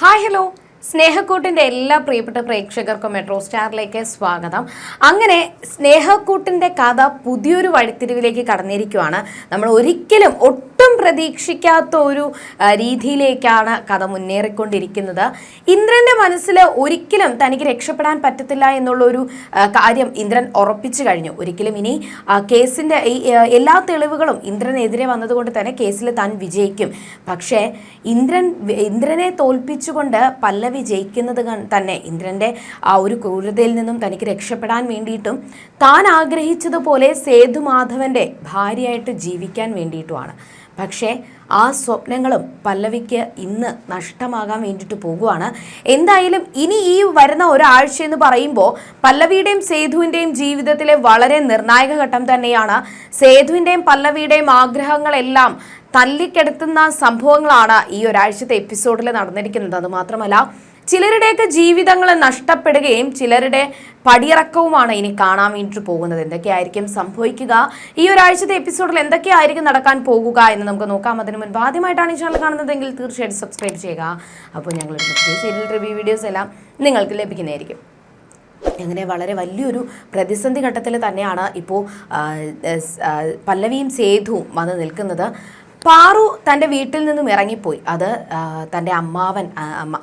Hi hello സ്നേഹക്കൂട്ടിന്റെ എല്ലാ പ്രിയപ്പെട്ട പ്രേക്ഷകർക്കും മെട്രോ സ്റ്റാറിലേക്ക് സ്വാഗതം. അങ്ങനെ സ്നേഹക്കൂട്ടിന്റെ കഥ പുതിയൊരു വഴിത്തിരിവിലേക്ക് കടന്നിരിക്കുവാണ്. നമ്മൾ ഒരിക്കലും ഒട്ടും പ്രതീക്ഷിക്കാത്ത ഒരു രീതിയിലേക്കാണ് കഥ മുന്നേറിക്കൊണ്ടിരിക്കുന്നത്. ഇന്ദ്രന്റെ മനസ്സിൽ ഒരിക്കലും തനിക്ക് രക്ഷപ്പെടാൻ പറ്റത്തില്ല എന്നുള്ള ഒരു കാര്യം ഇന്ദ്രൻ ഉറപ്പിച്ചു കഴിഞ്ഞു. ഒരിക്കലും ഇനി കേസിന്റെ കേസിന്റെ എല്ലാ തെളിവുകളും ഇന്ദ്രനെതിരെ വന്നതുകൊണ്ട് തന്നെ കേസിൽ താൻ വിജയിക്കും. പക്ഷേ ഇന്ദ്രൻ ഇന്ദ്രനെ തോൽപ്പിച്ചുകൊണ്ട് പല്ലവി ജയിക്കുന്നത് തന്നെ ഇന്ദ്രന്റെ ആ ഒരു ക്രൂരതയിൽ നിന്നും തനിക്ക് രക്ഷപ്പെടാൻ വേണ്ടിയിട്ടും താൻ ആഗ്രഹിച്ചതുപോലെ സേതുമാധവന്റെ ഭാര്യയായിട്ട് ജീവിക്കാൻ വേണ്ടിയിട്ടുമാണ്. പക്ഷേ ആ സ്വപ്നങ്ങളും പല്ലവിക്ക് ഇന്ന് നഷ്ടമാകാൻ വേണ്ടിയിട്ട് പോകുവാണ്. എന്തായാലും ഇനി ഈ വരുന്ന ഒരാഴ്ച എന്ന് പറയുമ്പോൾ പല്ലവിയുടെയും സേതുവിന്റെയും ജീവിതത്തിലെ വളരെ നിർണായക ഘട്ടം തന്നെയാണ്. സേതുവിന്റെയും പല്ലവിയുടെയും ആഗ്രഹങ്ങളെല്ലാം തല്ലിക്കെടുത്തുന്ന സംഭവങ്ങളാണ് ഈ ഒരാഴ്ചത്തെ എപ്പിസോഡിൽ നടന്നിരിക്കുന്നത്. അത് മാത്രമല്ല ചിലരുടെയൊക്കെ ജീവിതങ്ങൾ നഷ്ടപ്പെടുകയും ചിലരുടെ പടിയിറക്കവുമാണ് ഇനി കാണാൻ വേണ്ടിയിട്ട് പോകുന്നത്. എന്തൊക്കെയായിരിക്കും സംഭവിക്കുക? ഈ ഒരാഴ്ചത്തെ എപ്പിസോഡിൽ എന്തൊക്കെയായിരിക്കും നടക്കാൻ പോകുക എന്ന് നമുക്ക് നോക്കാം. അതിനു മുൻപ് ആദ്യമായിട്ടാണ് ഈ ചാനൽ കാണുന്നതെങ്കിൽ തീർച്ചയായിട്ടും സബ്സ്ക്രൈബ് ചെയ്യുക. അപ്പോൾ ഞങ്ങൾ സീരിയൽ റിവ്യൂ വീഡിയോസ് എല്ലാം നിങ്ങൾക്ക് ലഭിക്കുന്നതായിരിക്കും. അങ്ങനെ വളരെ വലിയൊരു പ്രതിസന്ധി ഘട്ടത്തിൽ തന്നെയാണ് ഇപ്പോൾ പല്ലവിയും സേതുവും വന്ന് നിൽക്കുന്നത്. പാറു തന്റെ വീട്ടിൽ നിന്നും ഇറങ്ങിപ്പോയി. അത് തന്റെ അമ്മാവൻ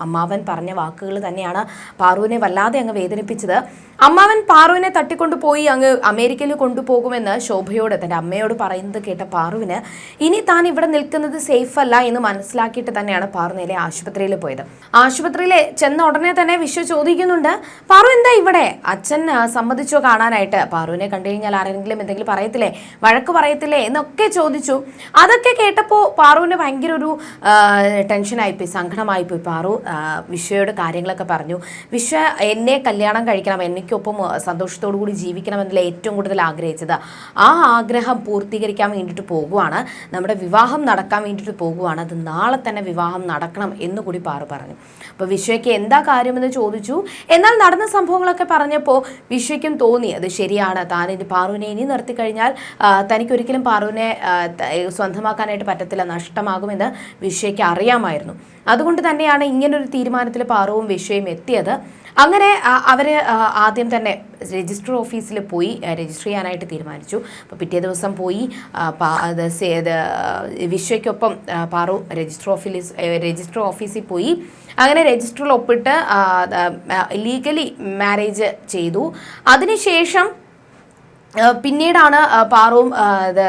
അമ്മാവൻ പറഞ്ഞ വാക്കുകൾ തന്നെയാണ് പാറുവിനെ വല്ലാതെ അങ്ങ് വേദനിപ്പിച്ചത്. അമ്മാവൻ പാറുവിനെ തട്ടിക്കൊണ്ടുപോയി അങ്ങ് അമേരിക്കയിൽ കൊണ്ടുപോകുമെന്ന് ശോഭയോട് തന്റെ അമ്മയോട് പറയുന്നത് കേട്ട പാറുവിന് ഇനി താൻ ഇവിടെ നിൽക്കുന്നത് സേഫ് അല്ല എന്ന് മനസ്സിലാക്കിയിട്ട് തന്നെയാണ് പാറു നേരെ ആശുപത്രിയിൽ പോയത്. ആശുപത്രിയിൽ ചെന്ന ഉടനെ തന്നെ വിശ്വ ചോദിക്കുന്നുണ്ട് പാറു എന്താ ഇവിടെ? അച്ഛൻ സമ്മതിച്ചോ കാണാനായിട്ട്? പാറുവിനെ കണ്ടു കഴിഞ്ഞാൽ ആരെങ്കിലും എന്തെങ്കിലും പറയത്തില്ലേ? വഴക്ക് പറയത്തില്ലേ? എന്നൊക്കെ ചോദിച്ചു. അതൊക്കെ കേട്ടപ്പോൾ പാറുവിന് ഭയങ്കര ഒരു ടെൻഷനായിപ്പോയി സങ്കടമായിപ്പോയി പാറു വിശ്വയോട് കാര്യങ്ങളൊക്കെ പറഞ്ഞു. വിശ്വ എന്നെ കല്യാണം കഴിക്കണം എനിക്കൊപ്പം സന്തോഷത്തോടു കൂടി ജീവിക്കണമെന്നല്ല ഏറ്റവും കൂടുതൽ ആഗ്രഹിച്ചത്. ആ ആഗ്രഹം പൂർത്തീകരിക്കാൻ വേണ്ടിയിട്ട് പോകുവാണ്. നമ്മുടെ വിവാഹം നടക്കാൻ വേണ്ടിയിട്ട് പോകുവാണ്. അത് നാളെ തന്നെ വിവാഹം നടക്കണം എന്ന് കൂടി പാറു പറഞ്ഞു. അപ്പോൾ വിശ്വയ്ക്ക് എന്താ കാര്യമെന്ന് ചോദിച്ചു. എന്നാൽ നടന്ന സംഭവങ്ങളൊക്കെ പറഞ്ഞപ്പോൾ വിശ്വയ്ക്കും തോന്നി അത് ശരിയാണ്. ഇനി പാറുവിനെ ഇനി നിർത്തി കഴിഞ്ഞാൽ തനിക്കൊരിക്കലും പാറുവിനെ സ്വന്തമാക്കാനായിട്ട് പറ്റത്തില്ല നഷ്ടമാകുമെന്ന് വിശ്വയ്ക്ക് അറിയാമായിരുന്നു. അതുകൊണ്ട് തന്നെയാണ് ഇങ്ങനൊരു തീരുമാനത്തിൽ പാറുവും വിശ്വയും എത്തിയത്. അങ്ങനെ അവർ ആദ്യം തന്നെ രജിസ്റ്റർ ഓഫീസിൽ പോയി രജിസ്റ്റർ ചെയ്യാനായിട്ട് തീരുമാനിച്ചു. അപ്പോൾ പിറ്റേ ദിവസം പോയി വിശ്വയ്ക്കൊപ്പം പാറു രജിസ്റ്റർ ഓഫീസ് രജിസ്റ്റർ ഓഫീസിൽ പോയി. അങ്ങനെ രജിസ്റ്ററിൽ ഒപ്പിട്ട് ലീഗലി മാരേജ് ചെയ്തു. അതിനുശേഷം പിന്നീടാണ് പാറുവും ഇത്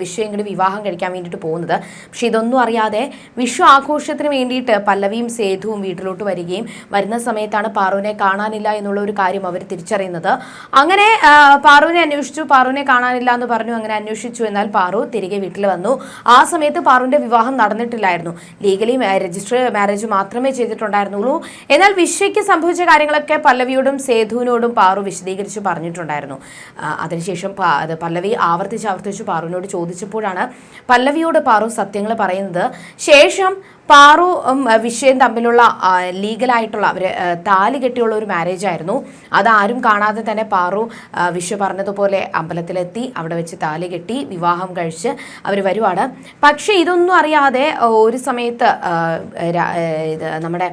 വിഷു വിവാഹം കഴിക്കാൻ വേണ്ടിയിട്ട് പോകുന്നത്. പക്ഷെ ഇതൊന്നും അറിയാതെ വിഷു ആഘോഷത്തിന് വേണ്ടിയിട്ട് പല്ലവിയും സേതുവും വീട്ടിലോട്ട് വരികയും വരുന്ന സമയത്താണ് പാറുവിനെ കാണാനില്ല എന്നുള്ള ഒരു കാര്യം അവർ തിരിച്ചറിയുന്നത്. അങ്ങനെ പാറുവിനെ അന്വേഷിച്ചു. പാറുവിനെ കാണാനില്ല എന്ന് പറഞ്ഞു അങ്ങനെ അന്വേഷിച്ചു. എന്നാൽ പാറു തിരികെ വീട്ടിൽ വന്നു. ആ സമയത്ത് പാറുവിന്റെ വിവാഹം നടന്നിട്ടില്ലായിരുന്നു. ലീഗലി രജിസ്റ്റർ മാരേജ് മാത്രമേ ചെയ്തിട്ടുണ്ടായിരുന്നുള്ളൂ. എന്നാൽ വിഷയ്ക്ക് സംഭവിച്ച കാര്യങ്ങളൊക്കെ പല്ലവിയോടും സേതുവിനോടും പാറു വിശദീകരിച്ച് പറഞ്ഞിട്ടുണ്ടായിരുന്നു. അതിനുശേഷം പല്ലവി ആവർത്തിച്ച് ആവർത്തിച്ച് പാറുവിനോട് ചോദിച്ചപ്പോഴാണ് പല്ലവിയോട് പാറു സത്യങ്ങൾ പറയുന്നത്. ശേഷം പാറു വിഷയം തമ്മിലുള്ള ലീഗലായിട്ടുള്ള അവർ താലി കെട്ടിയുള്ള ഒരു മാരേജ് ആയിരുന്നു. അത് ആരും കാണാതെ തന്നെ പാറു വിഷു പറഞ്ഞതുപോലെ അമ്പലത്തിലെത്തി അവിടെ വെച്ച് താലി കെട്ടി വിവാഹം കഴിച്ച് അവർ വരുവാണ്. പക്ഷേ ഇതൊന്നും അറിയാതെ ഒരു സമയത്ത് നമ്മുടെ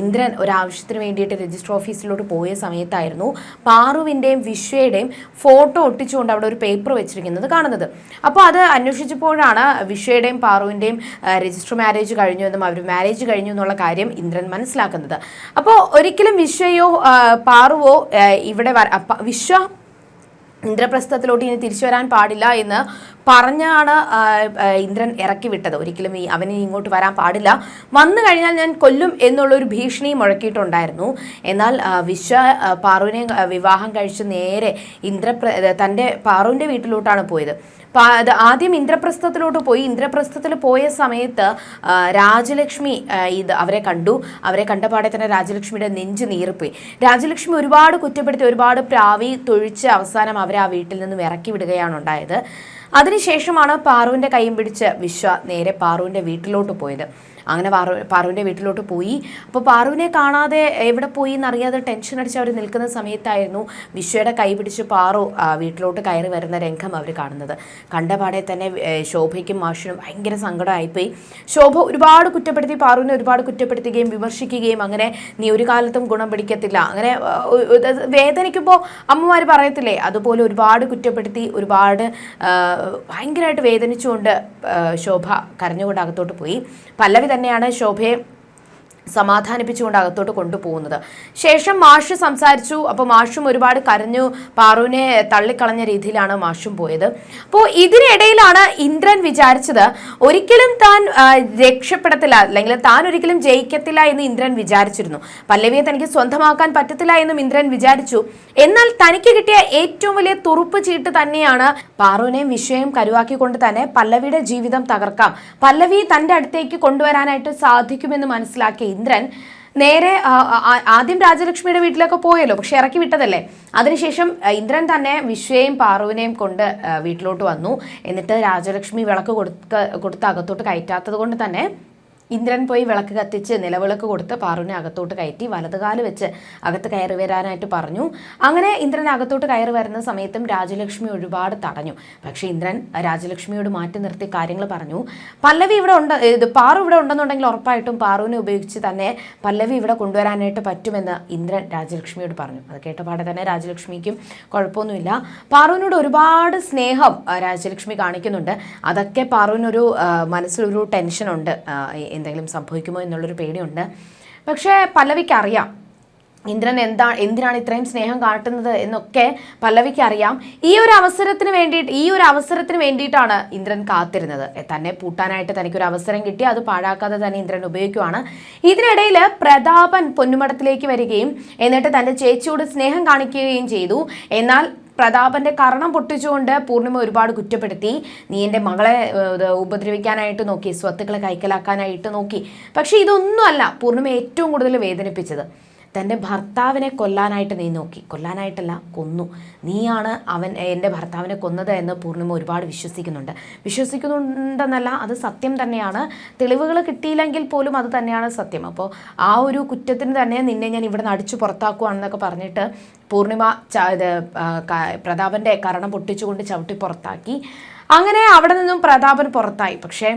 ഇന്ദ്രൻ ഒരാവശ്യത്തിന് വേണ്ടിയിട്ട് രജിസ്റ്റർ ഓഫീസിലോട്ട് പോയ സമയത്തായിരുന്നു പാറുവിന്റെയും വിശ്വയുടെയും ഫോട്ടോ ഒട്ടിച്ചുകൊണ്ട് അവിടെ ഒരു പേപ്പർ വെച്ചിരിക്കുന്നത് കാണുന്നത്. അപ്പോൾ അത് അന്വേഷിച്ചപ്പോഴാണ് വിശ്വയുടെയും പാറുവിന്റെയും രജിസ്റ്റർ മാരേജ് കഴിഞ്ഞു എന്നും അവർ മാരേജ് കഴിഞ്ഞു എന്നുള്ള കാര്യം ഇന്ദ്രൻ മനസ്സിലാക്കുന്നത്. അപ്പോൾ ഒരിക്കലും വിശ്വയോ പാറുവോ ഇവിടെ വിശ്വ ഇന്ദ്രപ്രസ്ഥത്തിലോട്ട് ഇനി തിരിച്ചു വരാൻ പാടില്ല എന്ന് പറഞ്ഞാണ് ഇന്ദ്രൻ ഇറക്കി വിട്ടത്. ഒരിക്കലും ഈ അവന് ഇങ്ങോട്ട് വരാൻ പാടില്ല. വന്നു കഴിഞ്ഞാൽ ഞാൻ കൊല്ലും എന്നുള്ളൊരു ഭീഷണി മുഴക്കിയിട്ടുണ്ടായിരുന്നു. എന്നാൽ വിശ്വ പാറുവിനെ വിവാഹം കഴിച്ച് നേരെ ഇന്ദ്രപ്ര തന്റെ പാറുവിന്റെ വീട്ടിലോട്ടാണ് പോയത്. ആദ്യം ഇന്ദ്രപ്രസ്ഥത്തിലോട്ട് പോയി. ഇന്ദ്രപ്രസ്ഥത്തിൽ പോയ സമയത്ത് രാജലക്ഷ്മി ഇത് അവരെ കണ്ടു. അവരെ കണ്ടപാടെ തന്നെ രാജലക്ഷ്മിയുടെ നെഞ്ച് നീറിപ്പോയി. രാജലക്ഷ്മി ഒരുപാട് കുറ്റപ്പെടുത്തി ഒരുപാട് പ്രാവി തൊഴിച്ച് അവസാനം അവരെ ആ വീട്ടിൽ നിന്നും ഇറക്കി വിടുകയാണ് ഉണ്ടായത്. അതിനുശേഷമാണ് പാറുവിന്റെ കൈയും പിടിച്ച് വിശ്വ നേരെ പാറുവിന്റെ വീട്ടിലോട്ട് പോയത്. അങ്ങനെ പാറു പാറുവിന്റെ വീട്ടിലോട്ട് പോയി. അപ്പോൾ പാറുവിനെ കാണാതെ എവിടെ പോയി എന്നറിയാതെ ടെൻഷൻ അടിച്ച് അവർ നിൽക്കുന്ന സമയത്തായിരുന്നു വിശ്വയുടെ കൈ പിടിച്ച് പാറു വീട്ടിലോട്ട് കയറി വരുന്ന രംഗം അവർ കാണുന്നത്. കണ്ടപാടെ തന്നെ ശോഭയ്ക്കും മാഷിനും ഭയങ്കര സങ്കടമായിപ്പോയി. ശോഭ ഒരുപാട് കുറ്റപ്പെടുത്തി പാറുവിനെ ഒരുപാട് കുറ്റപ്പെടുത്തുകയും വിമർശിക്കുകയും അങ്ങനെ നീ ഒരു കാലത്തും ഗുണം പിടിക്കത്തില്ല. അങ്ങനെ വേദനിക്കുമ്പോൾ അമ്മമാർ പറയത്തില്ലേ അതുപോലെ ഒരുപാട് കുറ്റപ്പെടുത്തി ഒരുപാട് ഭയങ്കരമായിട്ട് വേദനിച്ചുകൊണ്ട് ശോഭ കരഞ്ഞുകൊണ്ട് അകത്തോട്ട് പോയി. പല്ലവി തന്നെയാണ് ശോഭയെ സമാധാനിപ്പിച്ചുകൊണ്ട് അകത്തോട്ട് കൊണ്ടുപോകുന്നത്. ശേഷം മാഷ് സംസാരിച്ചു. അപ്പോൾ മാഷും ഒരുപാട് കരഞ്ഞു. പാറുവിനെ തള്ളിക്കളഞ്ഞ രീതിയിലാണ് മാഷും പോയത്. അപ്പോൾ ഇതിനിടയിലാണ് ഇന്ദ്രൻ വിചാരിച്ചത് ഒരിക്കലും താൻ രക്ഷപ്പെടത്തില്ല. അല്ലെങ്കിൽ താൻ ഒരിക്കലും ജയിക്കത്തില്ല എന്ന് ഇന്ദ്രൻ വിചാരിച്ചിരുന്നു. പല്ലവിയെ തനിക്ക് സ്വന്തമാക്കാൻ പറ്റത്തില്ല എന്നും ഇന്ദ്രൻ വിചാരിച്ചു. എന്നാൽ തനിക്ക് കിട്ടിയ ഏറ്റവും വലിയ തുറുപ്പ് ചീട്ട് തന്നെയാണ് പാറുവിനെയും വിഷയം കരുവാക്കിക്കൊണ്ട് തന്നെ പല്ലവിയുടെ ജീവിതം തകർക്കാം. പല്ലവി തന്റെ അടുത്തേക്ക് കൊണ്ടുവരാനായിട്ട് സാധിക്കുമെന്ന് മനസ്സിലാക്കിയ ഇന്ദ്രൻ നേരെ ആദ്യം രാജലക്ഷ്മിയുടെ വീട്ടിലൊക്കെ പോയല്ലോ പക്ഷെ ഇറക്കി വിട്ടതല്ലേ? അതിനുശേഷം ഇന്ദ്രൻ തന്നെ വിശ്വയും പാറുവിനെയും കൊണ്ട് വീട്ടിലോട്ട് വന്നു. എന്നിട്ട് രാജലക്ഷ്മി വിളക്ക് കൊടുക്ക കൊടുത്ത് അകത്തോട്ട് കയറ്റാത്തത് കൊണ്ട് തന്നെ ഇന്ദ്രൻ പോയി വിളക്ക് കത്തിച്ച് നിലവിളക്ക് കൊടുത്ത് പാറുവിനെ അകത്തോട്ട് കയറ്റി വലതുകാൽ വെച്ച് അകത്ത് കയറി വരാനായിട്ട് പറഞ്ഞു. അങ്ങനെ ഇന്ദ്രൻ അകത്തോട്ട് കയറി വരുന്ന സമയത്തും രാജലക്ഷ്മി ഒരുപാട് തടഞ്ഞു. പക്ഷേ ഇന്ദ്രൻ രാജലക്ഷ്മിയോട് മാറ്റി നിർത്തി കാര്യങ്ങൾ പറഞ്ഞു. പല്ലവി ഇവിടെ ഉണ്ട് ഇത് പാറു ഇവിടെ ഉണ്ടെന്നുണ്ടെങ്കിൽ ഉറപ്പായിട്ടും പാറുവിനെ ഉപയോഗിച്ച് തന്നെ പല്ലവി ഇവിടെ കൊണ്ടുവരാനായിട്ട് പറ്റുമെന്ന് ഇന്ദ്രൻ രാജലക്ഷ്മിയോട് പറഞ്ഞു. അത് കേട്ടപാടെ തന്നെ രാജലക്ഷ്മിക്കും കുഴപ്പമൊന്നുമില്ല. പാറുവിനോട് ഒരുപാട് സ്നേഹം രാജലക്ഷ്മി കാണിക്കുന്നുണ്ട്. അതൊക്കെ പാറുവിനൊരു മനസ്സിലൊരു ടെൻഷനുണ്ട് എന്തെങ്കിലും സംഭവിക്കുമോ എന്നുള്ളൊരു പേടിയുണ്ട്. പക്ഷേ പല്ലവിക്ക് അറിയാം ഇന്ദ്രൻ എന്താ എന്തിനാണ് ഇത്രയും സ്നേഹം കാട്ടുന്നത് എന്നൊക്കെ പല്ലവിക്ക് അറിയാം ഈ ഒരു അവസരത്തിന് വേണ്ടിയിട്ട് ഈ ഒരു അവസരത്തിന് വേണ്ടിയിട്ടാണ് ഇന്ദ്രൻ കാത്തിരുന്നത്. തന്നെ പൂട്ടാനായിട്ട് തനിക്കൊരു അവസരം കിട്ടി അത് പാഴാക്കാതെ തന്നെ ഇന്ദ്രൻ ഉപയോഗിക്കുവാണ്. ഇതിനിടയിൽ പ്രതാപൻ പൊന്നുമടത്തിലേക്ക് വരികയും എന്നിട്ട് തന്റെ ചേച്ചിയോട് സ്നേഹം കാണിക്കുകയും ചെയ്തു. എന്നാൽ പ്രതാപന്റെ കർണം പൊട്ടിച്ചുകൊണ്ട് പൂർണിമ ഒരുപാട് കുറ്റപ്പെടുത്തി. നീ എന്റെ മകളെ ഉപദ്രവിക്കാനായിട്ട് നോക്കി സ്വത്തുക്കളെ കൈക്കലാക്കാനായിട്ട് നോക്കി. പക്ഷേ ഇതൊന്നുമല്ല പൂർണിമ ഏറ്റവും കൂടുതൽ വേദനിപ്പിച്ചത്. തന്റെ ഭർത്താവിനെ കൊല്ലാനായിട്ട് നീ നോക്കി. കൊല്ലാനായിട്ടല്ല കൊന്നു. നീയാണ് അവൻ എന്റെ ഭർത്താവിനെ കൊന്നത് എന്ന് പൂർണിമ ഒരുപാട് വിശ്വസിക്കുന്നുണ്ട്. വിശ്വസിക്കുന്നുണ്ടെന്നല്ല അത് സത്യം തന്നെയാണ്. തെളിവുകൾ കിട്ടിയില്ലെങ്കിൽ പോലും അത് തന്നെയാണ് സത്യം. അപ്പോൾ ആ ഒരു കുറ്റത്തിന് തന്നെ നിന്നെ ഞാൻ ഇവിടെ നിന്ന് അടിച്ചു പുറത്താക്കുവാണെന്നൊക്കെ പറഞ്ഞിട്ട് പൂർണിമ ഇത് പ്രതാപന്റെ കരണം പൊട്ടിച്ചുകൊണ്ട് ചവിട്ടി പുറത്താക്കി. അങ്ങനെ അവിടെ നിന്നും പ്രതാപൻ പുറത്തായി. പക്ഷേ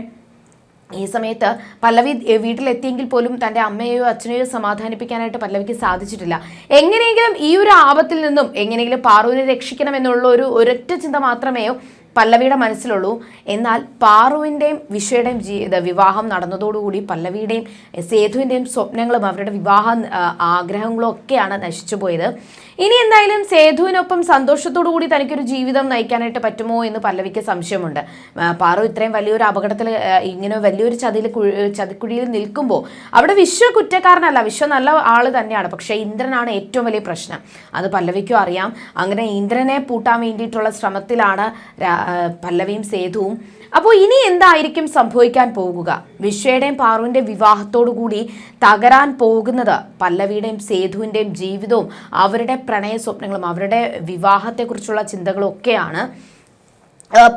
ഈ സമയത്ത് പല്ലവി വീട്ടിലെത്തിയെങ്കിൽ പോലും തന്റെ അമ്മയെയോ അച്ഛനെയോ സമാധാനിപ്പിക്കാനായിട്ട് പല്ലവിക്ക് സാധിച്ചിട്ടില്ല. എങ്ങനെയെങ്കിലും ഈ ഒരു ആപത്തിൽ നിന്നും എങ്ങനെയെങ്കിലും പാറുവിനെ രക്ഷിക്കണമെന്നുള്ള ഒരു ഒരൊറ്റ ചിന്ത മാത്രമേ പല്ലവിയുടെ മനസ്സിലുള്ളൂ. എന്നാൽ പാറുവിന്റെയും വിശ്വയുടെയും ജീ ഇത് വിവാഹം നടന്നതോടുകൂടി പല്ലവിയുടെയും സേതുവിന്റെയും സ്വപ്നങ്ങളും അവരുടെ വിവാഹ ആഗ്രഹങ്ങളും ഒക്കെയാണ് നശിച്ചു പോയത്. ഇനി എന്തായാലും സേതുവിനൊപ്പം സന്തോഷത്തോടു കൂടി തനിക്കൊരു ജീവിതം നയിക്കാനായിട്ട് പറ്റുമോ എന്ന് പല്ലവിക്ക് സംശയമുണ്ട്. പാറു ഇത്രയും വലിയൊരു അപകടത്തിൽ ഇങ്ങനെ വലിയൊരു ചതിയിൽ ചതിക്കുഴിയിൽ നിൽക്കുമ്പോൾ അവിടെ വിശ്വ കുറ്റക്കാരനല്ല വിശ്വ നല്ല ആൾ തന്നെയാണ്. പക്ഷേ ഇന്ദ്രനാണ് ഏറ്റവും വലിയ പ്രശ്നം. അത് പല്ലവിക്കും അറിയാം. അങ്ങനെ ഇന്ദ്രനെ പൂട്ടാൻ വേണ്ടിയിട്ടുള്ള ശ്രമത്തിലാണ് പല്ലവിയും സേതുവും. അപ്പോൾ ഇനി എന്തായിരിക്കും സംഭവിക്കാൻ പോകുക? വിശ്വയുടെയും പാറുവിന്റെ കൂടി തകരാൻ പോകുന്നത് പല്ലവിയുടെയും സേതുവിന്റെയും ജീവിതവും അവരുടെ പ്രണയ സ്വപ്നങ്ങളും അവരുടെ വിവാഹത്തെക്കുറിച്ചുള്ള ചിന്തകളും ഒക്കെയാണ്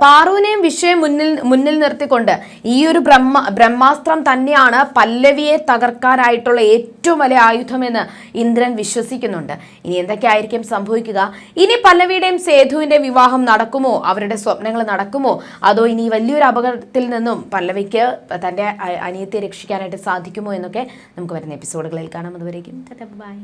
പാറുവിനെയും വിഷയം മുന്നിൽ മുന്നിൽ നിർത്തിക്കൊണ്ട് ഈ ഒരു ബ്രഹ്മ ബ്രഹ്മാസ്ത്രം തന്നെയാണ് പല്ലവിയെ തകർക്കാനായിട്ടുള്ള ഏറ്റവും വലിയ ആയുധമെന്ന് ഇന്ദ്രൻ വിശ്വസിക്കുന്നുണ്ട്. ഇനി എന്തൊക്കെയായിരിക്കും സംഭവിക്കുക? ഇനി പല്ലവിയുടെയും സേതുവിന്റെ വിവാഹം നടക്കുമോ? അവരുടെ സ്വപ്നങ്ങൾ നടക്കുമോ? അതോ ഇനി വലിയൊരു അപകടത്തിൽ നിന്നും പല്ലവിക്ക് തന്റെ അനിയത്തെ രക്ഷിക്കാനായിട്ട് സാധിക്കുമോ എന്നൊക്കെ നമുക്ക് വരുന്ന എപ്പിസോഡുകളിൽ കാണാം. അതുവരേക്കും ബൈ